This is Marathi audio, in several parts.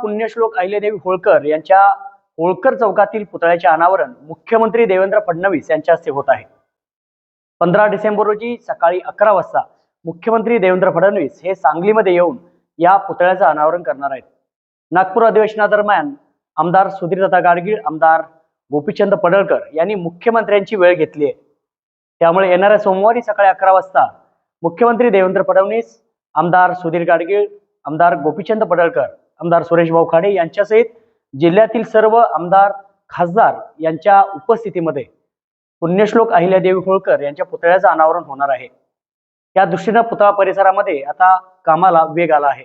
पुण्यश्लोक अहिल्यादेवी होळकर यांच्या होळकर चौकातील पुतळ्याचे अनावरण मुख्यमंत्री देवेंद्र फडणवीस यांच्या हस्ते होत आहे. पंधरा डिसेंबर रोजी सकाळी अकरा वाजता मुख्यमंत्री देवेंद्र फडणवीस हे सांगलीमध्ये येऊन या पुतळ्याचं अनावरण करणार आहेत. नागपूर अधिवेशनादरम्यान आमदार सुधीरदत्ता गाडगीळ आमदार गोपीचंद पडळकर यांनी मुख्यमंत्र्यांची वेळ घेतली आहे. त्यामुळे येणाऱ्या सोमवारी सकाळी अकरा वाजता मुख्यमंत्री देवेंद्र फडणवीस आमदार सुधीर गाडगीळ आमदार गोपीचंद पडळकर आमदार सुरेश भाऊ खाडे यांच्यासहित जिल्ह्यातील सर्व आमदार खासदार यांच्या उपस्थितीमध्ये पुण्यश्लोक अहिल्यादेवी होळकर यांच्या पुतळ्याचं अनावरण होणार आहे. या दृष्टीनं पुतळा परिसरामध्ये आता कामाला वेग आला आहे.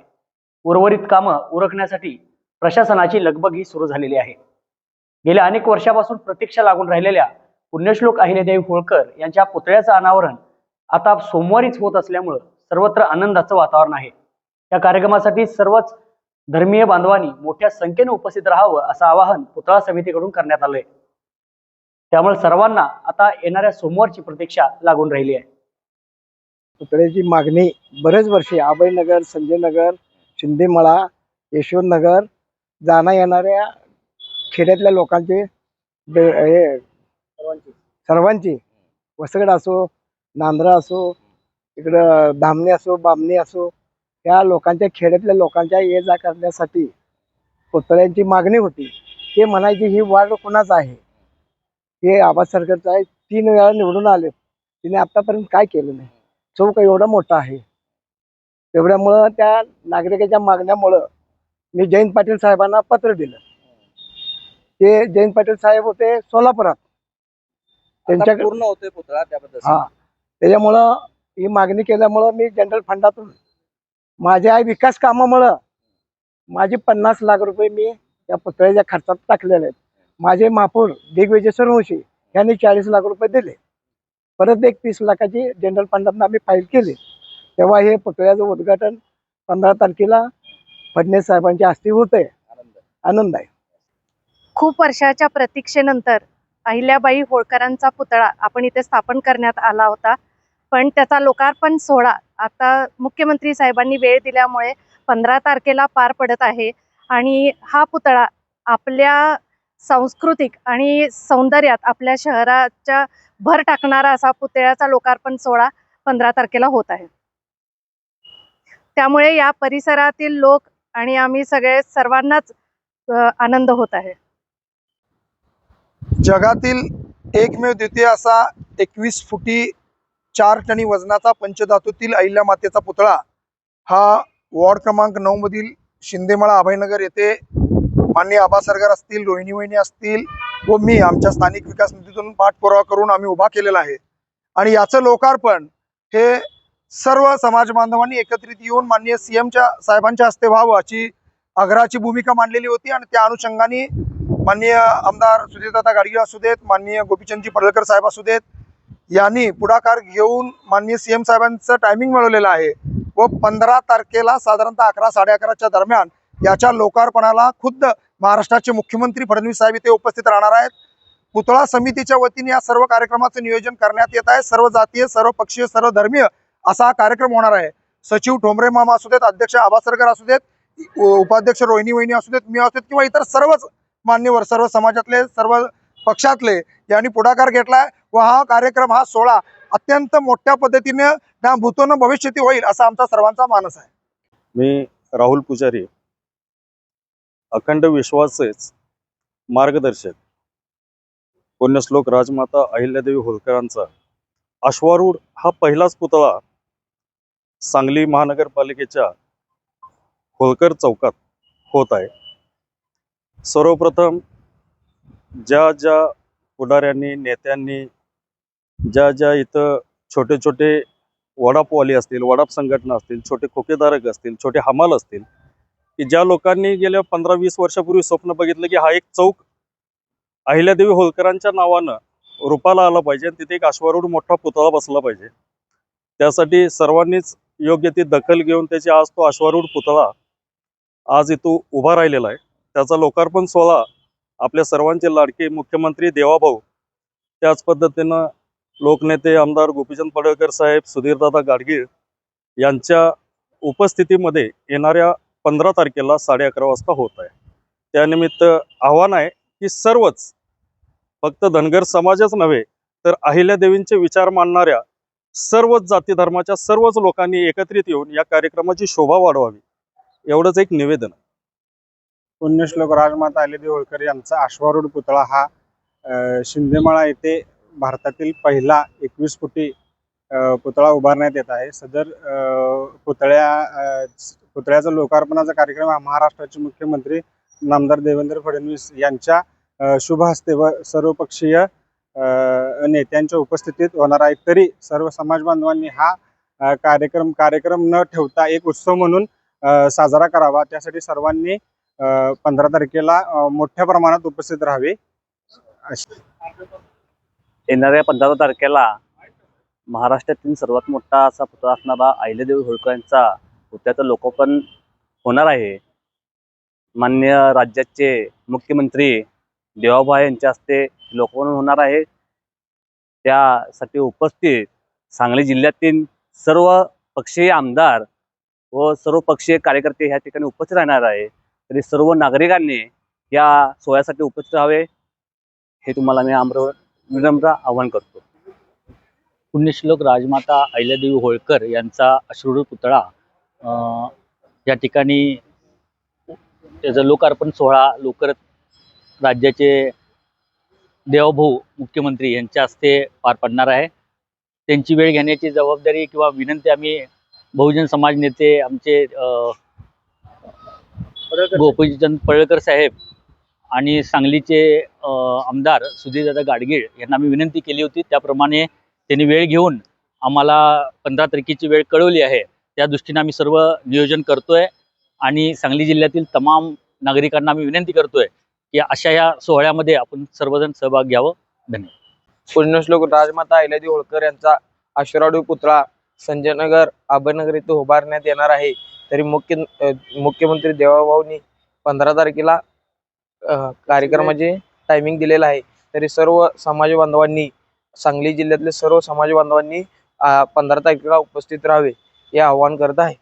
उर्वरित कामं उरकण्यासाठी प्रशासनाची लगबग ही सुरू झालेली आहे. गेल्या अनेक वर्षापासून प्रतीक्षा लागून राहिलेल्या पुण्यश्लोक अहिल्यादेवी होळकर यांच्या पुतळ्याचं अनावरण आता सोमवारीच होत असल्यामुळं सर्वत्र आनंदाचं वातावरण आहे. या कार्यक्रमासाठी सर्वच धर्मीय बांधवांनी मोठ्या संख्येने उपस्थित राहावं असं आवाहन पुतळा समितीकडून करण्यात आलंय. त्यामुळे सर्वांना आता येणाऱ्या सोमवारची प्रतीक्षा लागून राहिली आहे. पुतळ्याची मागणी बरेच वर्षे अभयनगर संजयनगर शिंदेमळा यशवंतनगर जाणं येणाऱ्या खेड्यातल्या लोकांचे हे सर्वांची. वसगड असो नांद्रा असो इकडं धामणी असो बामणी असो या लोकांच्या खेड्यातल्या लोकांच्या ये जा करण्यासाठी पुतळ्यांची मागणी होती. ते म्हणायची ही वाढ कोणाच आहे? हे आवाज सरकारचं आहे तीन वेळा निवडून आले. तिने आतापर्यंत काय केलं नाही. चौक एवढा मोठा आहे. एवढ्यामुळं त्या नागरिकाच्या मागण्यामुळं मी जयंत पाटील साहेबांना पत्र दिलं. ते जयंत पाटील साहेब होते सोलापुरात. त्यांच्या पूर्ण होतोय पुतळा त्याबद्दल. हा. त्याच्यामुळं ही मागणी केल्यामुळं मी जनरल फंडातून माझ्या विकास कामामुळं माझे पन्नास लाख रुपये मी या पुतळ्याच्या खर्चात टाकलेले आहेत. माझे महापौर दिग्विजय सूर्यवंशी यांनी चाळीस लाख रुपये दिले. परत एक तीस लाखाची जनरल फंडातून आम्ही फाईल केली. तेव्हा हे पुतळ्याचं उद्घाटन पंधरा तारखेला फडणवीस साहेबांच्या हस्ते होत आहे आनंद आनंद आहे. खूप वर्षाच्या प्रतीक्षेनंतर अहिल्याबाई होळकरांचा पुतळा आपण इथे स्थापन करण्यात आला होता. पण त्याचा लोकार्पण सोहळा आता मुख्यमंत्री साहेबांनी वेळ दिल्यामुळे पंधरा तारखेला पार पडत आहे. आणि हा पुतळा आपल्या सांस्कृतिक आणि सौंदर्यात आपल्या शहराच्या भर टाकणारा असा पुतळ्याचा लोकार्पण सोहळा पंधरा तारखेला होत आहे. त्यामुळे या परिसरातील लोक आणि आम्ही सगळे सर्वांनाच आनंद होत आहे. जगातील एकमेव द्वितीय असा एकवीस फुटी चार टनी वजनाचा पंचधातूतील अहिल्या मातेचा पुतळा हा वॉर्ड क्रमांक नऊ मधील शिंदेमळा अभयनगर येथे माननीय आबा सरकार असतील रोहिणी वहिनी असतील व मी आमच्या स्थानिक विकास निधीतून पाठपुरावा करून आम्ही उभा केलेला आहे. आणि याचं लोकार्पण हे सर्व समाज बांधवांनी एकत्रित येऊन माननीय सीएमच्या साहेबांच्या हस्ते व्हावं अशी आग्रहाची भूमिका मांडलेली होती आणि त्या अनुषंगाने माननीय आमदार सुधीरदादा गाडगे असू देत माननीय गोपीचंदजी पडळकर साहेब असू देत यांनी पुढाकार घेऊन माननीय सीएम साहेबांचं टायमिंग मिळवलेलं आहे. व पंधरा तारखेला साधारणतः अकरा साडे अकराच्या दरम्यान याच्या लोकार्पणाला खुद्द महाराष्ट्राचे मुख्यमंत्री फडणवीस साहेब इथे उपस्थित राहणार आहेत. पुतळा समितीच्या वतीने या सर्व कार्यक्रमाचं नियोजन करण्यात येत आहे. सर्व जातीय सर्व पक्षीय सर्व धर्मीय असा हा कार्यक्रम होणार आहे. सचिव ठोंबरे मामा असू देत अध्यक्ष आबासरकर असू देत उपाध्यक्ष रोहिणी वहिनी असू देत मी असू देत किंवा इतर सर्वच मान्यवर सर्व समाजातले सर्व पक्षातले यांनी पुढाकार घेतलाय व हा कार्यक्रम हा सोहळा अत्यंत मोठ्या पद्धतीने ना भूतोनं भविष्यती होईल असा आमचा सर्वांचा मानस आहे. मी राहुल पुजारी अखंड विश्वासच मार्गदर्शक. पुण्यश्लोक राजमाता अहिल्यादेवी होलकरांचा अश्वारूढ हा पहिलाच पुतळा सांगली महानगरपालिकेच्या होलकर चौकात होत आहे. सर्वप्रथम ज्या ज्या पुढाऱ्यांनी नेत्यांनी ज्या ज्या इथं छोटे छोटे वडापवाली असतील वडाप संघटना असतील छोटे खोकेधारक असतील छोटे हमाल असतील की ज्या लोकांनी गेल्या पंधरा वीस वर्षापूर्वी स्वप्न बघितलं की हा एक चौक अहिल्यादेवी होलकरांच्या नावानं रूपाला आला पाहिजे आणि तिथे एक अश्वारूढ मोठा पुतळा बसला पाहिजे. त्यासाठी सर्वांनीच योग्य ती दखल घेऊन त्याची आज तो अश्वारूढ पुतळा आज इथं उभा राहिलेला आहे. त्याचा लोकार्पण सोहळा आपल्या सर्वांचे लाडके मुख्यमंत्री देवाभाऊ. त्याच पद्धतीनं लोकनेते आमदार गोपीचंद पडळकर साहेब सुधीरदादा गाडगीळ यांच्या उपस्थितीमध्ये येणाऱ्या पंधरा तारखेला साडे अकरा वाजता होत आहे. त्यानिमित्त आव्हान आहे की सर्वच फक्त धनगर समाजच नव्हे तर अहिल्यादेवींचे विचार मानणाऱ्या सर्वच जाती धर्माच्या सर्वच लोकांनी एकत्रित येऊन या कार्यक्रमाची शोभा वाढवावी. एवढंच एक निवेदन आहे. पुण्यश्लोक राजमाता अहिल्यादेवी होळकर यांचा अश्वारूढ पुतळा हा शिंदेमाळा येथे भारतातील पहिला एकवीस फुटी पुतळा उभारण्यात येत आहे. सदर पुतळ्या पुतळ्याचा लोकार्पणाचा कार्यक्रम हा महाराष्ट्राचे मुख्यमंत्री नामदार देवेंद्र फडणवीस यांच्या शुभ हस्ते व सर्वपक्षीय नेत्यांच्या उपस्थितीत होणार आहे. तरी सर्व समाज बांधवांनी हा कार्यक्रम कार्यक्रम न ठेवता एक उत्सव म्हणून साजरा करावा. त्यासाठी सर्वांनी पंधरा तारखेला मोठ्या प्रमाणात उपस्थित राहावे. येणाऱ्या पंधरा तारखेला महाराष्ट्रातील सर्वात मोठा असा पुतळा असणारा अहिल्यादेवी होळकर यांचा पुतळ्याचं लोकार्पण होणार आहे. मान्य राज्याचे मुख्यमंत्री देवाभाई यांच्या हस्ते लोकार्पण होणार आहे. त्यासाठी उपस्थित सांगली जिल्ह्यातील सर्व पक्षीय आमदार व सर्व पक्षीय कार्यकर्ते ह्या ठिकाणी उपस्थित राहणार आहे. तरी सर्व नागरिकांनी या सोहळ्यासाठी उपस्थित राहावे हे तुम्हाला मी आम्र विनम्र आवाहन करतो. पुण्यश्लोक राजमाता अहिल्यादेवी होळकर यांचा अश्रुरूप पुतळा अं, या ठिकाणी त्याचा लोकार्पण सोहळा लवकरच राज्याचे देवभाऊ मुख्यमंत्री यांच्या हस्ते पार पडणार आहे. त्यांची वेळ घेण्याची जबाबदारी किंवा विनंती आम्ही बहुजन समाज नेते आमचे गोपीचंद पळकर साहेब आणि सांगलीचे आमदार सुधीरदादा गाडगीळ यांना आम्ही विनंती केली होती. त्याप्रमाणे त्यांनी वेळ घेऊन आम्हाला पंधरा तारखेची वेळ कळवली आहे. त्या दृष्टीने आम्ही सर्व नियोजन करतोय आणि सांगली जिल्ह्यातील तमाम नागरिकांना आम्ही विनंती करतोय की अशा या सोहळ्यामध्ये आपण सर्वजण सहभाग घ्यावं. पुण्यश्लोक राजमाता अहिल्यादेवी होळकर यांचा आशीर्वादू पुतळा संजयनगर अभयनगर येथे उभारण्यात येणार आहे. तरी मुख्य मुख्यमंत्री देवाभाऊनी पंधरा तारखेला कार्यक्रमाचे म्हणजे टायमिंग दिलेलं आहे. तरी सर्व समाज बांधवांनी सांगली जिल्ह्यातले सर्व समाज बांधवांनी पंधरा तारखेला उपस्थित राहावे हे आवाहन करत आहे.